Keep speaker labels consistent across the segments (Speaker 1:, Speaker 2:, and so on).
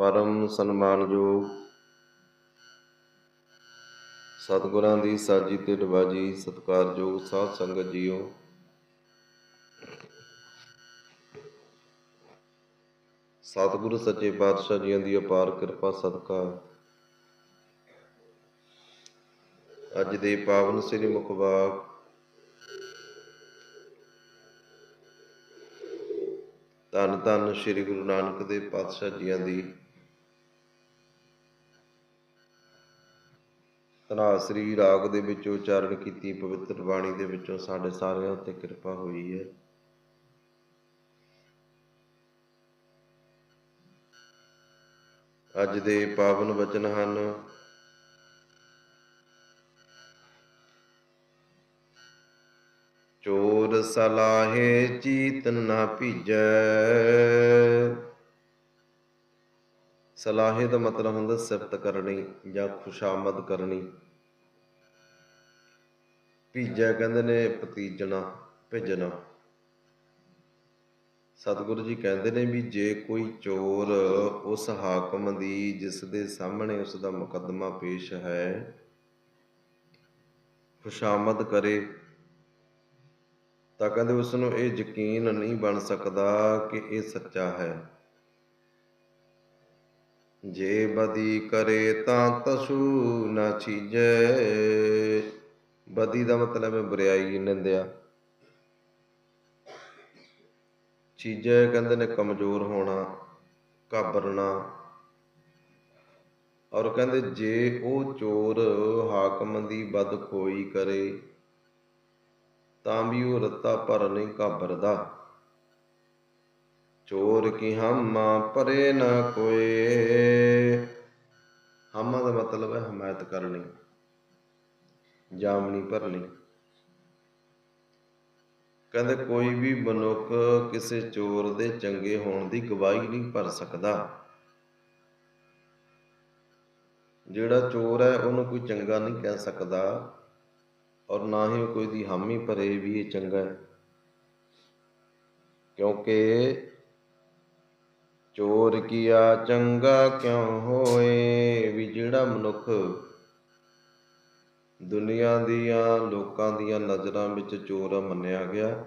Speaker 1: ਪਰਮ ਸਨਮਾਨਯੋਗ ਸਤਿਗੁਰਾਂ ਦੀ ਸਾਜੀ ਤੇ ਨਵਾਜੀ ਸਤਿਕਾਰਯੋਗ ਸਾਧ ਸੰਗਤ ਜੀਓ। ਸਤਿਗੁਰੂ ਸੱਚੇ ਪਾਤਸ਼ਾਹ ਜੀਆਂ ਦੀ ਅਪਾਰ ਕਿਰਪਾ ਸਦਕਾ। ਅੱਜ ਦੇ ਪਾਵਨ ਸ੍ਰੀ ਮੁਖਵਾਕ ਧੰਨ ਧੰਨ ਸ੍ਰੀ ਗੁਰੂ ਨਾਨਕ ਦੇਵ ਪਾਤਸ਼ਾਹ ਜੀਆਂ ਦੀ ਧਨਾਸਰੀ ਰਾਗ ਦੇ ਵਿੱਚ ਉਚਾਰਨ ਕੀਤੀ, ਪਵਿੱਤਰ ਬਾਣੀ ਦੇ ਵਿੱਚੋਂ ਸਾਡੇ ਸਾਰਿਆਂ ਉੱਤੇ ਕਿਰਪਾ ਹੋਈ ਹੈ। ਅੱਜ ਦੇ ਪਾਵਨ ਵਚਨ ਹਨ। ਚੋਰ ਸਲਾਹੇ ਚੀਤ ਨਾ ਭੀਜੈ। ਸਲਾਹੇ ਦਾ ਮਤਲਬ ਹੁੰਦਾ ਸਿਫਤ ਕਰਨੀ ਜਾਂ ਖੁਸ਼ਾਮਦ ਕਰਨੀ। ਭੀਜੈ ਕਹਿੰਦੇ ਨੇ ਪਤੀਜਣਾ ਭੇਜਣਾ। ਸਤਿਗੁਰੂ ਜੀ ਕਹਿੰਦੇ ਨੇ ਵੀ ਜੇ ਕੋਈ ਚੋਰ ਉਸ ਹਾਕਮ ਦੀ, ਜਿਸ ਦੇ ਸਾਹਮਣੇ ਉਸ ਦਾ ਮੁਕੱਦਮਾ ਪੇਸ਼ ਹੈ, ਖੁਸ਼ਾਮਦ ਕਰੇ, ਤਾਂ ਕਹਿੰਦੇ ਉਸ ਨੂੰ ਇਹ ਯਕੀਨ ਨਹੀਂ ਬਣ ਸਕਦਾ ਕਿ ਇਹ ਸੱਚਾ ਹੈ। ਜੇ ਬਦੀ ਕਰੇ ਤਾਂ ਤਸੂ ਨਾ ਚੀਜੈ ਬਦੀ ਦਾ ਮਤਲਬ ਹੈ ਬੁਰਾਈ ਨਿੰਦਿਆ ਚੀਜ਼ਾਂ ਕਹਿੰਦੇ ਨੇ ਕਮਜ਼ੋਰ ਹੋਣਾ, ਘਾਬਰਨਾ। ਔਰ ਕਹਿੰਦੇ ਜੇ ਉਹ ਚੋਰ ਹਾਕਮ ਦੀ ਬਦਖੋਈ ਕਰੇ, ਤਾਂ ਵੀ ਉਹ ਰੱਤਾ ਪਰ ਨਹੀਂ ਘਾਬਰਦਾ। ਚੋਰ ਕੀ ਹਮਾ ਪਰੇ ਨਾ ਕੋਏ। ਹਮਾ ਦਾ ਮਤਲਬ ਹੈ ਹਮਾਇਤ ਕਰਨੀ। ਜਾਮਨੀ ਭਰਨੀ। ਕਹਿੰਦੇ ਕੋਈ ਵੀ ਮਨੁੱਖ ਕਿਸੇ ਚੋਰ ਦੇ ਚੰਗੇ ਹੋਣ ਦੀ ਗਵਾਹੀ ਨਹੀਂ ਭਰ ਸਕਦਾ। ਜਿਹੜਾ ਚੋਰ ਹੈ, ਉਹਨੂੰ ਕੋਈ ਚੰਗਾ ਨਹੀਂ ਕਹਿ ਸਕਦਾ ਔਰ ਨਾ ਹੀ ਕੋਈ ਦੀ ਹਾਮੀ ਭਰੇ ਵੀ ਇਹ ਚੰਗਾ ਹੈ। ਕਿਉਂਕਿ ਚੋਰ ਕੀਆ ਚੰਗਾ ਕਿਉਂ ਹੋਏ? ਵੀ ਜਿਹੜਾ ਮਨੁੱਖ ਦੁਨੀਆ ਦੀਆਂ ਲੋਕਾਂ ਦੀਆਂ ਨਜ਼ਰਾਂ ਵਿੱਚ ਚੋਰ ਮੰਨਿਆ ਗਿਆ।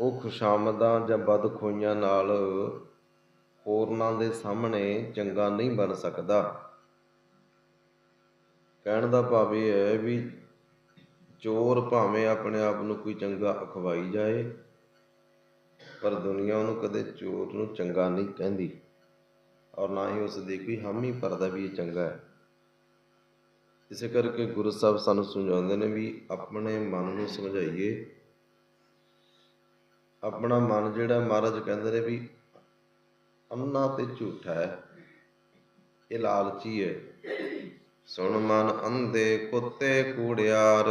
Speaker 1: ਉਹ ਖੁਸ਼ਾਮਦਾਂ ਜਾਂ ਬਦਖੋਈਆਂ ਨਾਲ ਹੋਰਨਾਂ ਦੇ ਸਾਹਮਣੇ ਚੰਗਾ ਨਹੀਂ ਬਣ ਸਕਦਾ। ਕਹਿਣ ਦਾ ਭਾਵ ਇਹ ਹੈ ਵੀ ਚੋਰ ਭਾਵੇਂ ਆਪਣੇ ਆਪ ਨੂੰ ਕੋਈ ਚੰਗਾ ਅਖਵਾਈ ਜਾਏ, ਪਰ ਦੁਨੀਆ ਉਹਨੂੰ ਕਦੇ ਚੋਰ ਨੂੰ ਚੰਗਾ ਨਹੀਂ ਕਹਿੰਦੀ। ਔਰ ਨਾ ਹੀ ਉਸ ਦੀ ਕੋਈ ਹਾਮੀ ਭਰਦਾ ਵੀ ਇਹ ਚੰਗਾ ਹੈ। ਇਸੇ ਕਰਕੇ ਗੁਰੂ ਸਾਹਿਬ ਸਾਨੂੰ ਸਮਝਾਉਂਦੇ ਨੇ ਵੀ ਆਪਣੇ ਮਨ ਨੂੰ ਸਮਝਾਈਏ। ਆਪਣਾ ਮਨ ਜਿਹੜਾ ਮਹਾਰਾਜ ਕਹਿੰਦੇ ਨੇ ਵੀ ਅੰਨਾ ਤੇ ਝੂਠਾ ਹੈ, ਇਹ ਲਾਲਚੀ ਹੈ। ਸੁਣ ਮਨ ਅੰਧੇ ਕੁੱਤੇ ਕੂੜਿਆਰ।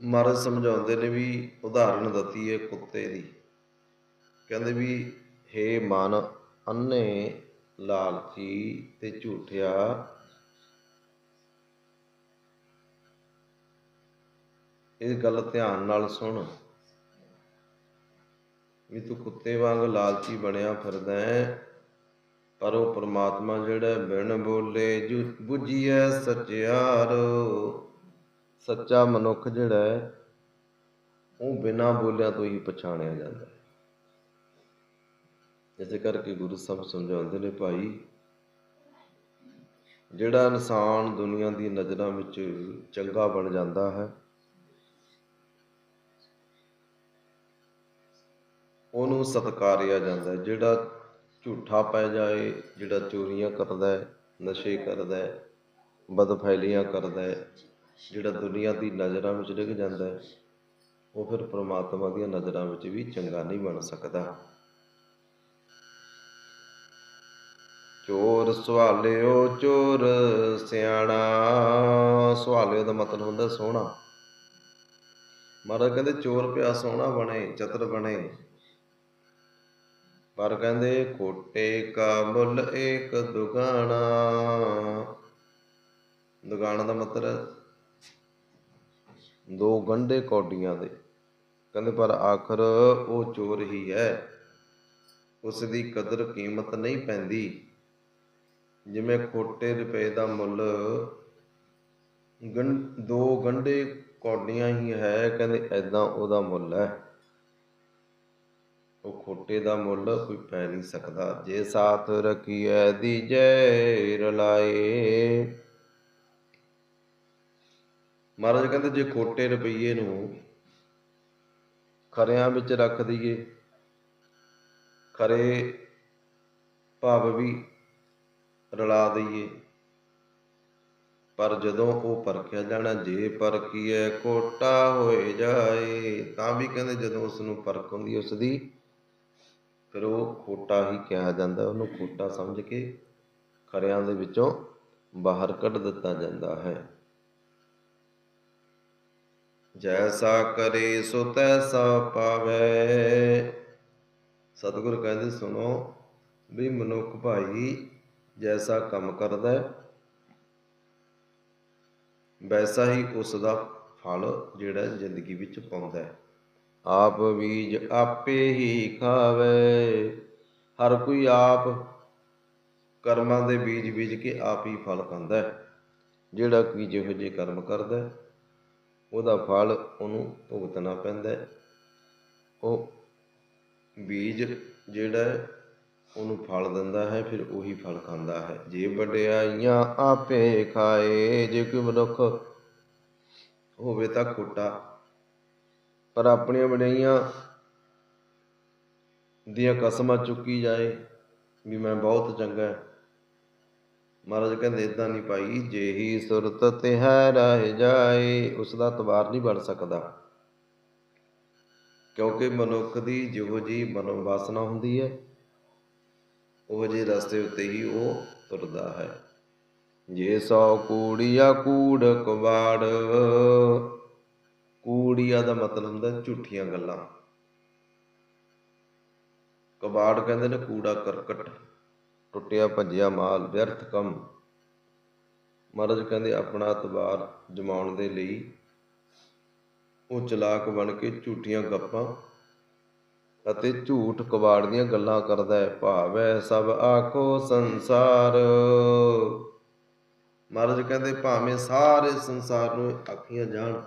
Speaker 1: ਮਹਾਰਾਜ ਸਮਝਾਉਂਦੇ ਨੇ ਵੀ ਉਦਾਹਰਣ ਦਿੱਤੀ ਹੈ ਕੁੱਤੇ ਦੀ। ਕਹਿੰਦੇ ਵੀ, ਹੇ ਮਨ ਅੰਨੇ ਲਾਲਚੀ ਤੇ ਝੂਠਿਆ। ਇਹ ਗੱਲ ਧਿਆਨ ਨਾਲ ਸੁਣ। ਵੀ ਤੂੰ ਕੁੱਤੇ ਵਾਂਗ ਲਾਲਚੀ ਬਣਿਆ ਫਿਰਦਾ ਹੈ, ਪਰ ਉਹ ਪ੍ਰਮਾਤਮਾ ਜਿਹੜਾ ਬਿਨ ਬੋਲੇ ਬੁੱਝੀਐ ਸਚਿਆਰ ਸੱਚਾ ਮਨੁੱਖ ਜਿਹੜਾ ਹੈ, ਉਹ ਬਿਨਾਂ ਬੋਲਿਆ ਤੋਂ ਹੀ ਪਛਾਣਿਆ ਜਾਂਦਾ ਇਸੇ ਕਰਕੇ ਗੁਰੂ ਸਾਹਿਬ ਸਮਝਾਉਂਦੇ ਨੇ ਭਾਈ, ਜਿਹੜਾ ਇਨਸਾਨ ਦੁਨੀਆ ਦੀ ਨਜ਼ਰਾਂ ਵਿੱਚ ਚੰਗਾ ਬਣ ਜਾਂਦਾ ਹੈ, ਉਹਨੂੰ ਸਤਕਾਰਿਆ ਜਾਂਦਾ ਜਿਹੜਾ ਝੂਠਾ ਪੈ ਜਾਏ, ਜਿਹੜਾ ਚੋਰੀਆਂ ਕਰਦਾ ਹੈ, ਨਸ਼ੇ ਕਰਦਾ ਹੈ, ਬਦਫੈਲੀਆਂ ਕਰਦਾ ਹੈ, ਜਿਹੜਾ ਦੁਨੀਆ ਦੀ ਨਜ਼ਰਾਂ ਵਿੱਚ ਡਿੱਗ ਜਾਂਦਾ ਹੈ, ਉਹ ਫਿਰ ਪ੍ਰਮਾਤਮਾ ਦੀਆਂ ਨਜ਼ਰਾਂ ਵਿੱਚ ਵੀ ਚੰਗਾ ਨਹੀਂ ਬਣ ਸਕਦਾ। ਚੋਰ ਸੁਹਾਲਿਓ ਚੋਰ ਸਿਆਣਾ। ਸੁਹਾਲਿਓ ਦਾ ਮਤਲਬ ਹੁੰਦਾ ਸੋਹਣਾ। ਮਹਾਰਾਜ ਕਹਿੰਦੇ ਚੋਰ ਪਿਆ ਸੋਹਣਾ ਬਣੇ, ਚਤਰ ਬਣੇ। ਪਰ ਕਹਿੰਦੇ ਕੋਟੇ ਕਾ ਮੁੱਲ ਏਕ ਦੁਗਾਣਾ। ਦੁਗਾਣਾ ਦਾ ਮਤਲਬ ਦੋ ਗੰਢੇ ਕੌਡੀਆਂ ਦੇ। ਕਹਿੰਦੇ ਪਰ ਆਖਰ ਉਹ ਚੋਰ ਹੀ ਹੈ। ਉਸ ਦੀ ਕਦਰ ਕੀਮਤ ਨਹੀਂ ਪੈਂਦੀ। ਜਿਵੇਂ ਖੋਟੇ ਰੁਪਏ ਦਾ ਮੁੱਲ ਗੰ ਦੋ ਗੰਢੇ ਕੌਡੀਆਂ ਹੀ ਹੈ, ਕਹਿੰਦੇ ਐਦਾਂ ਉਹਦਾ ਮੁੱਲ ਹੈ। ਉਹ ਖੋਟੇ ਦਾ ਮੁੱਲ ਕੋਈ ਪੈ ਨਹੀਂ ਸਕਦਾ। ਜੇ ਸਾਥ ਰਖੀਐ, ਦੀਜੈ ਰਲਾਏ। ਮਹਾਰਾਜ ਕਹਿੰਦੇ, ਜੇ ਖੋਟੇ ਰੁਪਈਏ ਨੂੰ ਖਰਿਆਂ ਵਿੱਚ ਰੱਖ ਦਈਏ, ਖਰੇ ਭਾਵ ਵੀ ਰਲਾ ਦਈਏ। ਪਰ ਜਦੋਂ ਉਹ ਪਰਖਿਆ ਜਾਣਾ, ਜੇ ਪਰਖੀਏ ਕੋਟਾ ਹੋਏ ਜਾਏ, ਤਾਂ ਵੀ ਕਹਿੰਦੇ ਜਦੋਂ ਉਸ ਨੂੰ ਪਰਖ ਹੁੰਦੀ ਉਸ ਦੀ ਫਿਰ ਉਹ ਖੋਟਾ ਹੀ ਕਿਹਾ ਜਾਂਦਾ, ਉਹਨੂੰ ਖੋਟਾ ਸਮਝ ਕੇ ਖਰਿਆਂ ਦੇ ਵਿੱਚੋਂ ਬਾਹਰ ਕੱਢ ਦਿੱਤਾ ਜਾਂਦਾ ਹੈ। ਜੈਸਾ ਕਰੇ ਸੋ ਤੈਸਾ ਪਾਵੇ। ਸਤਿਗੁਰ ਕਹਿੰਦੇ, ਸੁਣੋ ਵੀ ਮਨੁੱਖ ਭਾਈ ਜੈਸਾ ਕੰਮ ਕਰਦਾ ਹੈ, ਵੈਸਾ ਹੀ ਉਸ ਦਾ ਫਲ ਜਿਹੜਾ ਜ਼ਿੰਦਗੀ ਵਿੱਚ ਪਾਉਂਦਾ ਹੈ। ਆਪ ਬੀਜ ਆਪੇ ਹੀ ਖਾਵੇ, ਹਰ ਕੋਈ ਆਪ ਕਰਮਾਂ ਦੇ ਬੀਜ ਬੀਜ ਕੇ ਆਪ ਹੀ ਫਲ ਖਾਂਦਾ ਹੈ। ਜਿਹੜਾ ਕੋਈ ਜਿਹੋ ਜਿਹੇ ਕਰਮ ਕਰਦਾ ਹੈ, ਉਹਦਾ ਫਲ ਉਹਨੂੰ ਭੁਗਤਣਾ ਪੈਂਦਾ ਹੈ। ਉਹ ਬੀਜ ਜਿਹੜਾ ਉਹਨੂੰ ਫਲ ਦਿੰਦਾ ਹੈ, ਫਿਰ ਉਹੀ ਫਲ ਖਾਂਦਾ ਹੈ। ਜੇ ਵਡਿਆਈਆਂ ਆਪੇ ਖਾਏ, ਜੇ ਕੋਈ ਮਨੁੱਖ ਹੋਵੇ ਤਾਂ ਖੋਟਾ। ਪਰ ਆਪਣੀਆਂ ਵਡਿਆਈਆਂ ਦੀਆਂ ਕਸਮਾਂ ਚੁੱਕੀ ਜਾਏ ਵੀ ਮੈਂ ਬਹੁਤ ਚੰਗਾ ਹੈ। ਮਹਾਰਾਜ ਕਹਿੰਦੇ ਇਦਾਂ ਨਹੀਂ ਭਾਈ, ਜੇ ਹੀ ਸੁਰਤ ਤੇ ਹੈ, ਰਹਿ ਜਾਏ, ਉਸ ਦਾ ਤਵਾਰ ਨਹੀਂ ਬਣ ਸਕਦਾ। ਕਿਉਂਕਿ ਮਨੁੱਖ ਦੀ ਜਿਹੋ ਜੀ ਮਨੋ ਵਾਸਨਾ ਹੁੰਦੀ ਹੈ ਉਹ ਜੇ ਰਸਤੇ ਉੱਤੇ ਹੀ ਉਹ ਤੁਰਦਾ ਹੈ। ਜੇ ਸੌ ਕੂੜੀਆ ਕੂੜ ਕਵਾੜ ਕੂੜੀਆ ਦਾ ਮਤਲਬ ਹੁੰਦਾ ਝੂਠੀਆਂ ਗੱਲਾਂ। ਕਬਾੜ ਕਹਿੰਦੇ ਨੇ ਕੂੜਾ ਕਰਕਟ। ਟੁੱਟਿਆ ਭੱਜਿਆ ਮਾਲ ਵਿਅਰਥ ਕੰਮ। ਮਹਾਰਾਜ ਕਹਿੰਦੇ ਆਪਣਾ ਤਬਾਰ ਜਮਾਉਣ ਦੇ ਲਈ ਉਹ ਚਲਾਕ ਬਣ ਕੇ ਝੂਠੀਆਂ ਗੱਪਾਂ ਅਤੇ ਝੂਠ ਕਬਾੜ ਦੀਆਂ ਗੱਲਾਂ ਕਰਦਾ ਹੈ। ਭਾਵੈ ਸਭ ਆਖੋ ਸੰਸਾਰ। ਮਹਾਰਾਜ ਕਹਿੰਦੇ, ਭਾਵੇਂ ਸਾਰੇ ਸੰਸਾਰ ਨੂੰ ਆਖੀਆਂ ਜਾਣ,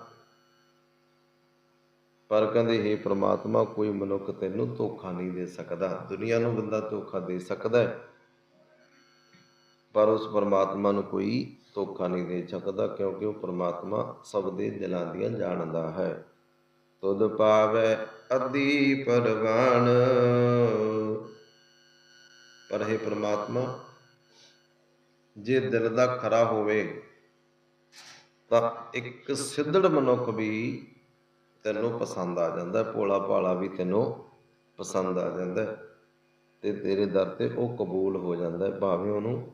Speaker 1: ਪਰ ਕਹਿੰਦੇ हे ਪ੍ਰਮਾਤਮਾ, ਕੋਈ ਮਨੁੱਖ ਤੈਨੂੰ ਧੋਖਾ ਨਹੀਂ ਦੇ ਸਕਦਾ। ਦੁਨੀਆ ਨੂੰ ਬੰਦਾ ਧੋਖਾ ਦੇ ਸਕਦਾ ਹੈ, ਪਰ ਉਸ ਪਰਮਾਤਮਾ ਨੂੰ ਕੋਈ ਧੋਖਾ ਨਹੀਂ ਦੇ ਸਕਦਾ, ਕਿਉਂਕਿ ਉਹ ਪ੍ਰਮਾਤਮਾ ਸਭ ਦੇ ਦਿਲਾਂ ਦੀਆਂ ਜਾਣਦਾ ਹੈ। ਤੁਧ ਪਾਵੈ ਅਦੀ ਪਰਵਾਨ ਪਰ ਹੈ ਪ੍ਰਮਾਤਮਾ, ਜੇ ਦਿਲ ਦਾ ਖਰਾ ਹੋਵੇ, ਤਾਂ ਇੱਕ ਸਿੱਧੜ ਮਨੁੱਖ ਵੀ ਤੈਨੂੰ ਪਸੰਦ ਆ ਜਾਂਦਾ, ਭੋਲਾ ਭਾਲਾ ਵੀ ਤੈਨੂੰ ਪਸੰਦ ਆ ਜਾਂਦਾ ਤੇ ਤੇਰੇ ਦਰ ਤੇ ਉਹ ਕਬੂਲ ਹੋ ਜਾਂਦਾ, ਭਾਵੇਂ ਉਹਨੂੰ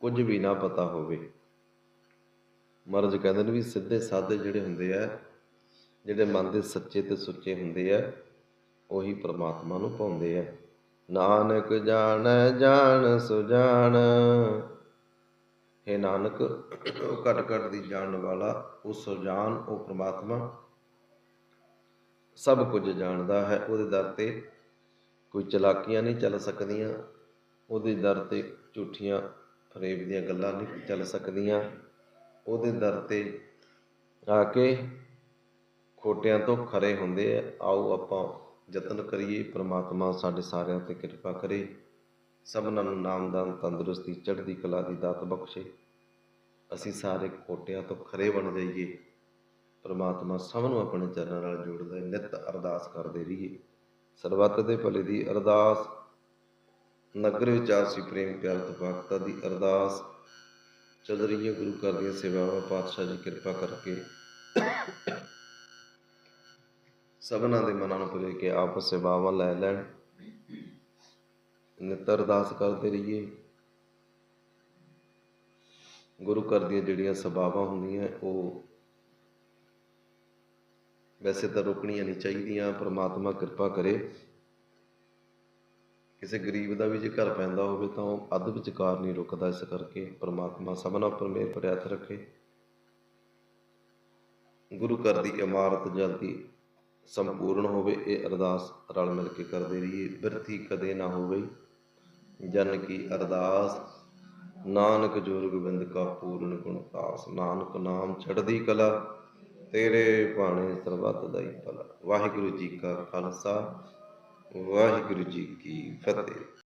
Speaker 1: ਕੁਝ ਵੀ ਨਾ ਪਤਾ ਹੋਵੇ। ਮਹਾਰਾਜ ਕਹਿੰਦੇ ਨੇ ਵੀ ਸਿੱਧੇ ਸਾਦੇ ਜਿਹੜੇ ਹੁੰਦੇ ਆ ਜਿਹੜੇ ਮਨ ਦੇ ਸੱਚੇ ਤੇ ਸੁੱਚੇ ਹੁੰਦੇ ਆ, ਉਹੀ ਪ੍ਰਮਾਤਮਾ ਨੂੰ ਪਾਉਂਦੇ ਆ। ਨਾਨਕ ਜਾਣ ਜਾਣ ਸੁਜਾਨ ਹੈ ਨਾਨਕ, ਉਹ ਘਟ ਘਟ ਦੀ ਜਾਣਨ ਵਾਲਾ, ਉਹ ਸੁਜਾਨ ਉਹ ਪ੍ਰਮਾਤਮਾ। ਸਭ ਕੁਝ ਜਾਣਦਾ ਹੈ, ਉਹਦੇ ਦਰ ਤੇ ਕੋਈ ਚਲਾਕੀਆਂ ਨਹੀਂ ਚੱਲ ਸਕਦੀਆਂ, ਉਹਦੇ ਦਰ ਤੇ ਝੂਠੀਆਂ ਫਰੇਬ ਦੀਆਂ ਗੱਲਾਂ ਨਹੀਂ ਚੱਲ ਸਕਦੀਆਂ, ਉਹਦੇ ਦਰ ਤੇ ਆ ਕੇ ਖੋਟਿਆਂ ਤੋਂ ਖਰੇ ਹੁੰਦੇ ਆ, ਆਓ ਆਪਾਂ ਯਤਨ ਕਰੀਏ, ਪ੍ਰਮਾਤਮਾ ਸਾਡੇ ਸਾਰਿਆਂ ਤੇ ਕਿਰਪਾ ਕਰੇ। ਸਭਨਾਂ ਨੂੰ ਨਾਮਦਾਨ ਤੰਦਰੁਸਤੀ, ਚੜ੍ਹਦੀ ਕਲਾ ਦੀ ਦਾਤ ਬਖਸ਼ੇ। ਅਸੀਂ ਸਾਰੇ ਖੋਟਿਆਂ ਤੋਂ ਖਰੇ ਬਣ ਜਾਈਏ। ਪ੍ਰਮਾਤਮਾ ਸਭ ਨੂੰ ਆਪਣੇ ਚਰਨਾਂ ਨਾਲ ਜੋੜਦਾ ਹੈ, ਨਿਤ ਅਰਦਾਸ ਕਰਦੇ ਰਹੀਏ। ਸਰਬੱਤ ਦੇ ਭਲੇ ਦੀ ਅਰਦਾਸ। ਨਗਰ ਵਿਚਾਰ ਸੀ ਪ੍ਰੇਮ ਪਿਆਰ, ਤਪਾਕਤਾ ਦੀ ਅਰਦਾਸ। ਚੱਲ ਰਹੀ ਹੈ ਗੁਰੂ ਘਰ ਦੀਆਂ ਸੇਵਾਵਾਂ, ਪਾਤਸ਼ਾਹ ਜੀ ਕਿਰਪਾ ਕਰਕੇ। ਸਭਨਾਂ ਦੇ ਮਨਾਂ ਨੂੰ ਪੁਰੇ ਕੇ ਆਪ ਸੇਵਾਵਾਂ ਲੈ ਲੈਣ। ਨਿਤ ਅਰਦਾਸ ਕਰਦੇ ਰਹੀਏ। ਗੁਰੂ ਘਰ ਦੀਆਂ ਜਿਹੜੀਆਂ ਸਭਾਵਾਂ ਹੁੰਦੀਆਂ, ਉਹ ਵੈਸੇ ਤਾਂ ਰੁਕਣੀਆਂ ਨਹੀਂ ਚਾਹੀਦੀਆਂ। ਪ੍ਰਮਾਤਮਾ ਕਿਰਪਾ ਕਰੇ। ਕਿਸੇ ਗਰੀਬ ਦਾ ਵੀ ਜੇ ਘਰ ਪੈਂਦਾ ਹੋਵੇ ਤਾਂ ਉਹ ਅੱਧ ਵਿਚਕਾਰ ਨਹੀਂ ਰੁਕਦਾ ਇਸ ਕਰਕੇ ਪ੍ਰਮਾਤਮਾ ਸਭਨਾਂ ਉੱਪਰ ਮਿਹਰ ਭਰਿਆ ਰੱਖੇ। ਗੁਰੂ ਘਰ ਦੀ ਇਮਾਰਤ ਜਲਦੀ ਸੰਪੂਰਨ ਹੋਵੇ, ਇਹ ਅਰਦਾਸ ਰਲ ਮਿਲ ਕੇ ਕਰਦੇ ਰਹੀਏ। ਬਿਰਥੀ ਕਦੇ ਨਾ ਹੋਵੇ, ਜਨ ਕੀ ਅਰਦਾਸ। ਨਾਨਕ ਜੋਰ ਗੋਬਿੰਦ ਕਾ ਪੂਰਨ ਗੁਣ ਪਾਸ। ਨਾਨਕ ਨਾਮ ਚੜ੍ਹਦੀ ਕਲਾ, ਤੇਰੇ ਭਾਣੇ ਸਰਬੱਤ ਦਾ ਹੀ ਭਲਾ। ਵਾਹਿਗੁਰੂ ਜੀ ਕਾ ਖਾਲਸਾ, ਵਾਹਿਗੁਰੂ ਜੀ ਕੀ ਫਤਿਹ।